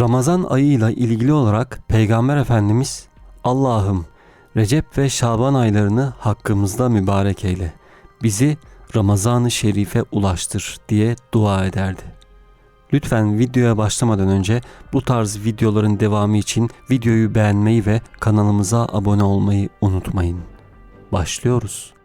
Ramazan ayıyla ilgili olarak Peygamber Efendimiz Allah'ım Recep ve Şaban aylarını hakkımızda mübarek eyle. Bizi Ramazan-ı Şerif'e ulaştır diye dua ederdi. Lütfen videoya başlamadan önce bu tarz videoların devamı için videoyu beğenmeyi ve kanalımıza abone olmayı unutmayın. Başlıyoruz.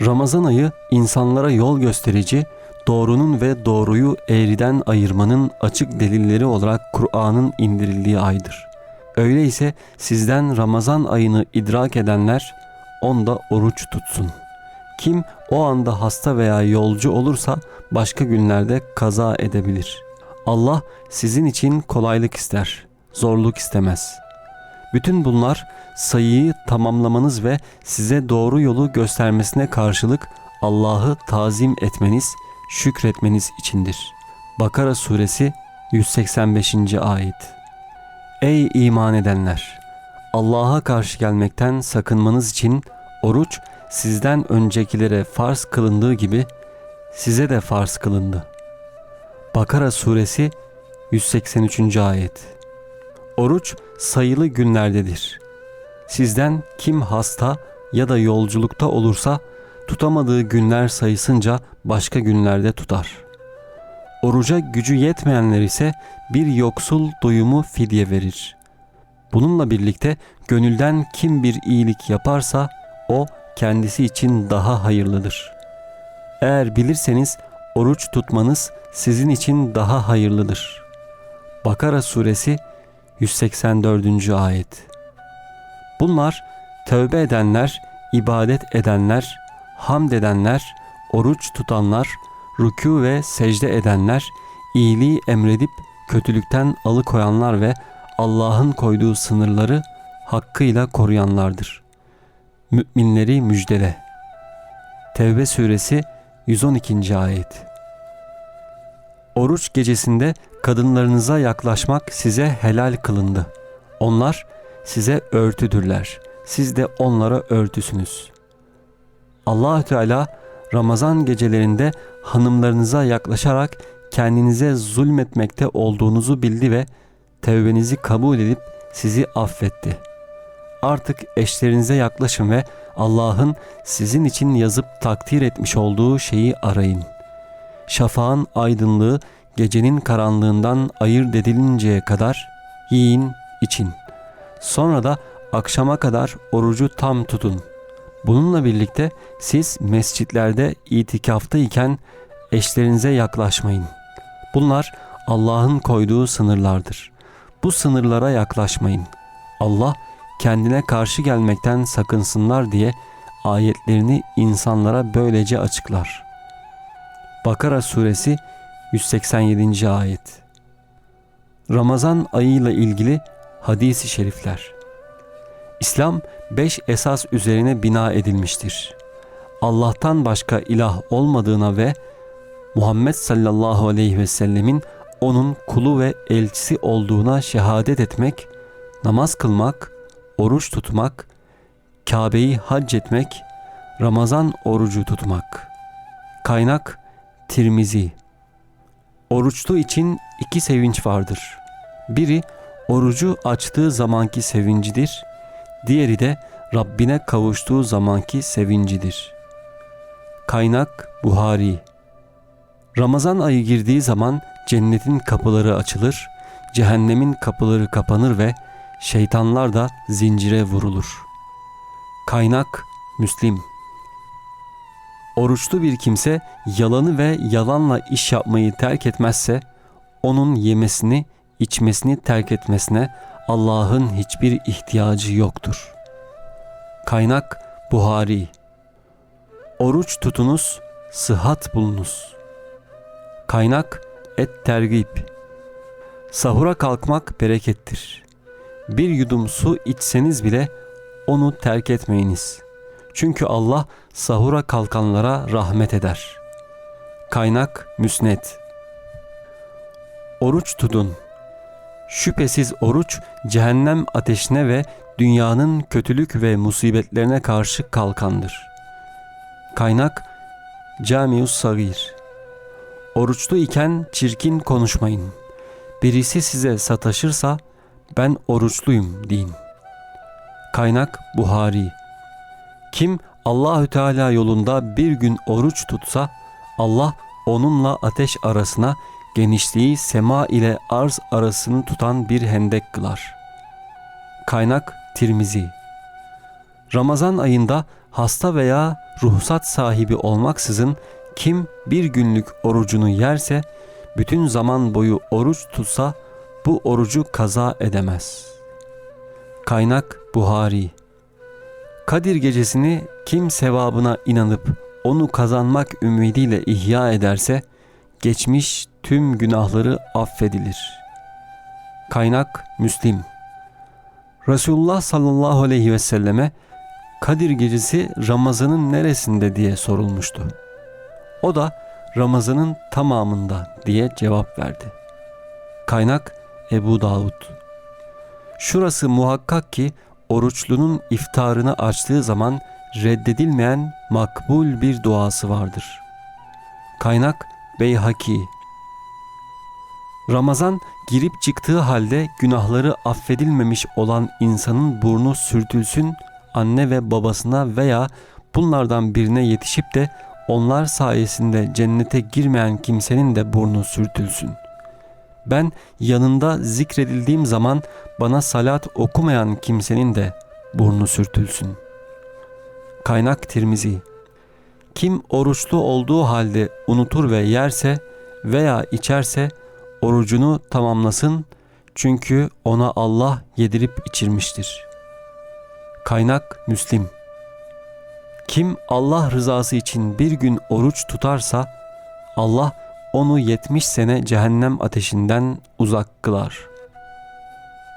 Ramazan ayı insanlara yol gösterici, doğrunun ve doğruyu eğriden ayırmanın açık delilleri olarak Kur'an'ın indirildiği aydır. Öyleyse sizden Ramazan ayını idrak edenler onda oruç tutsun. Kim o anda hasta veya yolcu olursa başka günlerde kaza edebilir. Allah sizin için kolaylık ister, zorluk istemez. Bütün bunlar sayıyı tamamlamanız ve size doğru yolu göstermesine karşılık Allah'ı tazim etmeniz, şükretmeniz içindir. Bakara suresi 185. ayet. Ey iman edenler! Allah'a karşı gelmekten sakınmanız için oruç sizden öncekilere farz kılındığı gibi size de farz kılındı. Bakara suresi 183. ayet. Oruç sayılı günlerdedir. Sizden kim hasta ya da yolculukta olursa tutamadığı günler sayısınca başka günlerde tutar. Oruca gücü yetmeyenler ise bir yoksul doyumu fidye verir. Bununla birlikte gönülden kim bir iyilik yaparsa o kendisi için daha hayırlıdır. Eğer bilirseniz oruç tutmanız sizin için daha hayırlıdır. Bakara suresi 184. ayet. Bunlar tövbe edenler, ibadet edenler, hamd edenler, oruç tutanlar, rükû ve secde edenler, iyiliği emredip kötülükten alıkoyanlar ve Allah'ın koyduğu sınırları hakkıyla koruyanlardır. Müminleri müjdele. Tevbe suresi 112. ayet. Oruç gecesinde kadınlarınıza yaklaşmak size helal kılındı. Onlar size örtüdürler. Siz de onlara örtüsünüz. Allah Teala Ramazan gecelerinde hanımlarınıza yaklaşarak kendinize zulmetmekte olduğunuzu bildi ve tevbenizi kabul edip sizi affetti. Artık eşlerinize yaklaşın ve Allah'ın sizin için yazıp takdir etmiş olduğu şeyi arayın. Şafağın aydınlığı gecenin karanlığından ayırt edilinceye kadar yiyin, için. Sonra da akşama kadar orucu tam tutun. Bununla birlikte siz mescitlerde itikafta iken eşlerinize yaklaşmayın. Bunlar Allah'ın koyduğu sınırlardır. Bu sınırlara yaklaşmayın. Allah kendine karşı gelmekten sakınsınlar diye ayetlerini insanlara böylece açıklar. Bakara suresi 187. ayet. Ramazan ayıyla ilgili hadisi şerifler. İslam beş esas üzerine bina edilmiştir. Allah'tan başka ilah olmadığına ve Muhammed sallallahu aleyhi ve sellemin onun kulu ve elçisi olduğuna şehadet etmek, namaz kılmak, oruç tutmak, Kabe'yi hac etmek, Ramazan orucu tutmak. Kaynak Tirmizi Oruçlu için iki sevinç vardır. Biri orucu açtığı zamanki sevincidir. Diğeri de Rabbine kavuştuğu zamanki sevincidir. Kaynak Buhari Ramazan ayı girdiği zaman cennetin kapıları açılır, cehennemin kapıları kapanır ve şeytanlar da zincire vurulur. Kaynak Müslim Oruçlu bir kimse yalanı ve yalanla iş yapmayı terk etmezse onun yemesini, içmesini terk etmesine Allah'ın hiçbir ihtiyacı yoktur. Kaynak Buhari Oruç tutunuz, sıhhat bulunuz. Kaynak Et Tergib Sahura kalkmak berekettir. Bir yudum su içseniz bile onu terk etmeyiniz. Çünkü Allah sahura kalkanlara rahmet eder. Kaynak Müsnet Oruç tutun. Şüphesiz oruç cehennem ateşine ve dünyanın kötülük ve musibetlerine karşı kalkandır. Kaynak Camius Sagir Oruçlu iken çirkin konuşmayın. Birisi size sataşırsa ben oruçluyum deyin. Kaynak Buhari Kim Allahü Teala yolunda bir gün oruç tutsa Allah onunla ateş arasına genişliği sema ile arz arasını tutan bir hendek kılar. Kaynak Tirmizi Ramazan ayında hasta veya ruhsat sahibi olmaksızın kim bir günlük orucunu yerse, bütün zaman boyu oruç tutsa bu orucu kaza edemez. Kaynak Buhari Kadir gecesini kim sevabına inanıp onu kazanmak ümidiyle ihya ederse, geçmiş tüm günahları affedilir. Kaynak Müslim Resulullah sallallahu aleyhi ve selleme Kadir gecesi Ramazan'ın neresinde diye sorulmuştu. O da Ramazan'ın tamamında diye cevap verdi. Kaynak Ebu Davud Şurası muhakkak ki oruçlunun iftarını açtığı zaman reddedilmeyen makbul bir duası vardır. Kaynak Beyhaki Ramazan girip çıktığı halde günahları affedilmemiş olan insanın burnu sürtülsün anne ve babasına veya bunlardan birine yetişip de onlar sayesinde cennete girmeyen kimsenin de burnu sürtülsün. Ben yanında zikredildiğim zaman bana salat okumayan kimsenin de burnu sürtülsün. Kaynak Tirmizi Kim oruçlu olduğu halde unutur ve yerse veya içerse orucunu tamamlasın çünkü ona Allah yedirip içirmiştir. Kaynak Müslim kim Allah rızası için bir gün oruç tutarsa Allah onu 70 sene cehennem ateşinden uzak kılar.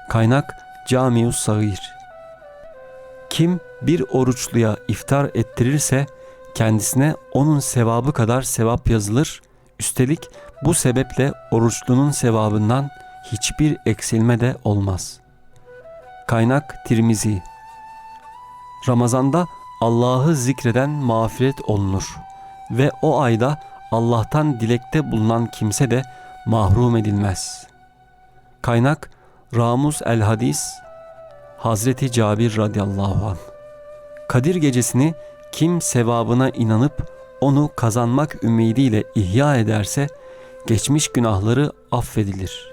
Kaynak Camius Sagir Kim bir oruçluya iftar ettirirse kendisine onun sevabı kadar sevap yazılır. Üstelik bu sebeple oruçlunun sevabından hiçbir eksilme de olmaz. Kaynak Tirmizi Ramazanda Allah'ı zikreden mağfiret olunur ve o ayda Allah'tan dilekte bulunan kimse de mahrum edilmez. Kaynak Ramus el Hadis Hazreti Cabir radıyallahu an. Kadir gecesini kim sevabına inanıp onu kazanmak ümidiyle ihya ederse geçmiş günahları affedilir.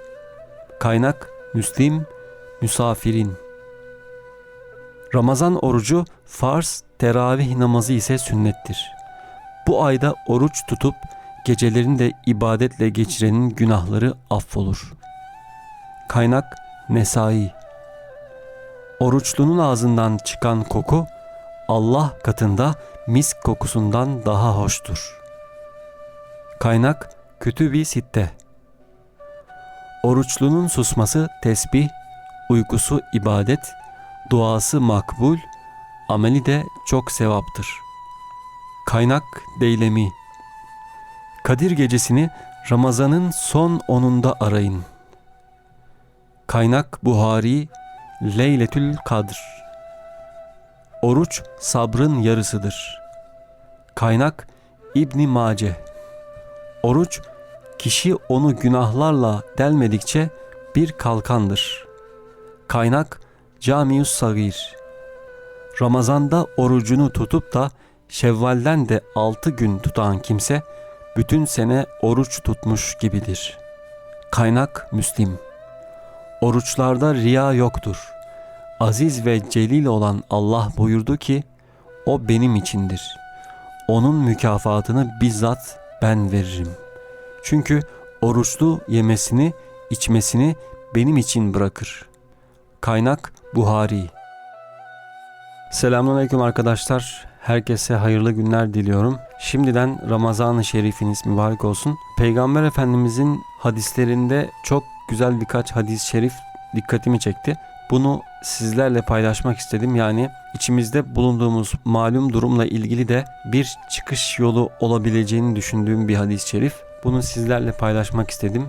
Kaynak Müslim Müsafirin Ramazan orucu farz, teravih namazı ise sünnettir. Bu ayda oruç tutup gecelerini de ibadetle geçirenin günahları affolur. Kaynak Nesai Oruçlunun ağzından çıkan koku Allah katında misk kokusundan daha hoştur. Kaynak Kütüb-i Sitte Oruçlunun susması tesbih, uykusu ibadet, duası makbul, ameli de çok sevaptır. Kaynak Deylemi Kadir gecesini Ramazan'ın son onunda arayın. Kaynak Buhari Leyletül Kadr Oruç sabrın yarısıdır. Kaynak İbni Mace Oruç kişi onu günahlarla delmedikçe bir kalkandır. Kaynak Camius Sagir Ramazanda orucunu tutup da Şevval'den de altı gün tutan kimse bütün sene oruç tutmuş gibidir. Kaynak Müslim Oruçlarda riya yoktur. Aziz ve celil olan Allah buyurdu ki, o benim içindir. Onun mükafatını bizzat ben veririm. Çünkü oruçlu yemesini, içmesini benim için bırakır. Kaynak Buhari Selamünaleyküm arkadaşlar. Herkese hayırlı günler diliyorum. Şimdiden Ramazan-ı Şerifiniz mübarek olsun. Peygamber Efendimizin hadislerinde çok güzel birkaç hadis-i şerif dikkatimi çekti. Bunu sizlerle paylaşmak istedim. Yani içimizde bulunduğumuz malum durumla ilgili de bir çıkış yolu olabileceğini düşündüğüm bir hadis-i şerif. Bunu sizlerle paylaşmak istedim.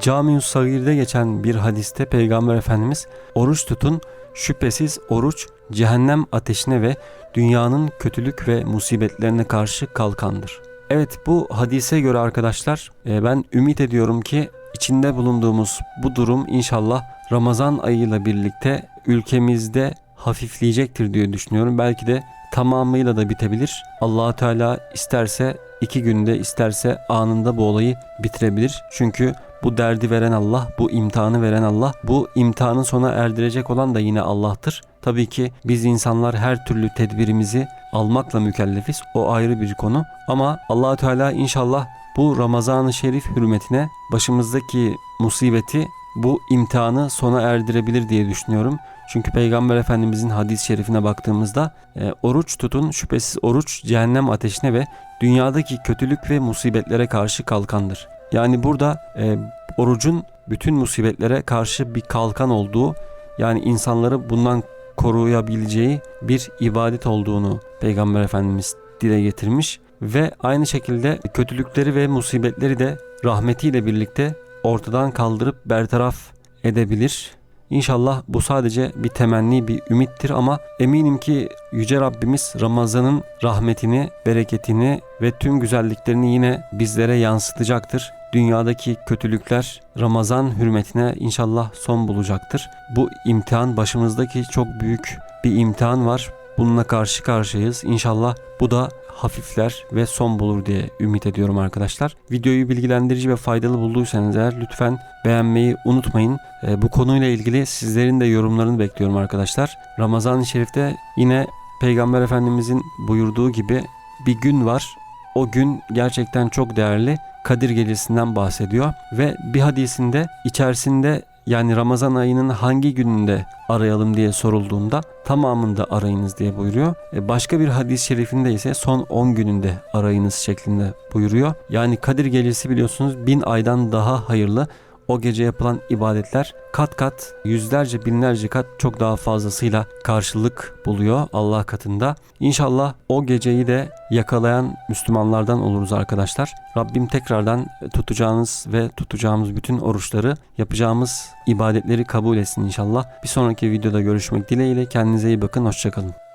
Cami-ü Sagir'de geçen bir hadiste Peygamber Efendimiz oruç tutun şüphesiz oruç cehennem ateşine ve dünyanın kötülük ve musibetlerine karşı kalkandır. Evet bu hadise göre arkadaşlar e, ben ümit ediyorum ki içinde bulunduğumuz bu durum inşallah Ramazan ayıyla birlikte ülkemizde hafifleyecektir diye düşünüyorum. Belki de tamamıyla da bitebilir. allah Teala isterse iki günde isterse anında bu olayı bitirebilir. Çünkü bu derdi veren Allah, bu imtihanı veren Allah, bu imtihanın sona erdirecek olan da yine Allah'tır. Tabii ki biz insanlar her türlü tedbirimizi almakla mükellefiz. O ayrı bir konu. Ama allah Teala inşallah bu Ramazan-ı Şerif hürmetine başımızdaki musibeti bu imtihanı sona erdirebilir diye düşünüyorum. Çünkü Peygamber Efendimizin hadis-i şerifine baktığımızda e, oruç tutun şüphesiz oruç cehennem ateşine ve dünyadaki kötülük ve musibetlere karşı kalkandır. Yani burada e, orucun bütün musibetlere karşı bir kalkan olduğu yani insanları bundan koruyabileceği bir ibadet olduğunu Peygamber Efendimiz dile getirmiş ve aynı şekilde kötülükleri ve musibetleri de rahmetiyle birlikte ortadan kaldırıp bertaraf edebilir. İnşallah bu sadece bir temenni, bir ümittir ama eminim ki Yüce Rabbimiz Ramazan'ın rahmetini, bereketini ve tüm güzelliklerini yine bizlere yansıtacaktır. Dünyadaki kötülükler Ramazan hürmetine inşallah son bulacaktır. Bu imtihan başımızdaki çok büyük bir imtihan var. Bununla karşı karşıyayız. İnşallah bu da hafifler ve son bulur diye ümit ediyorum arkadaşlar. Videoyu bilgilendirici ve faydalı bulduysanız eğer lütfen beğenmeyi unutmayın. Ee, bu konuyla ilgili sizlerin de yorumlarını bekliyorum arkadaşlar. Ramazan-ı Şerif'te yine Peygamber Efendimizin buyurduğu gibi bir gün var. O gün gerçekten çok değerli. Kadir Gecesi'nden bahsediyor ve bir hadisinde içerisinde yani Ramazan ayının hangi gününde arayalım diye sorulduğunda tamamında arayınız diye buyuruyor. E başka bir hadis-i şerifinde ise son 10 gününde arayınız şeklinde buyuruyor. Yani Kadir Gecesi biliyorsunuz bin aydan daha hayırlı. O gece yapılan ibadetler kat kat yüzlerce binlerce kat çok daha fazlasıyla karşılık buluyor Allah katında. İnşallah o geceyi de yakalayan Müslümanlardan oluruz arkadaşlar. Rabbim tekrardan tutacağınız ve tutacağımız bütün oruçları, yapacağımız ibadetleri kabul etsin inşallah. Bir sonraki videoda görüşmek dileğiyle kendinize iyi bakın, hoşçakalın.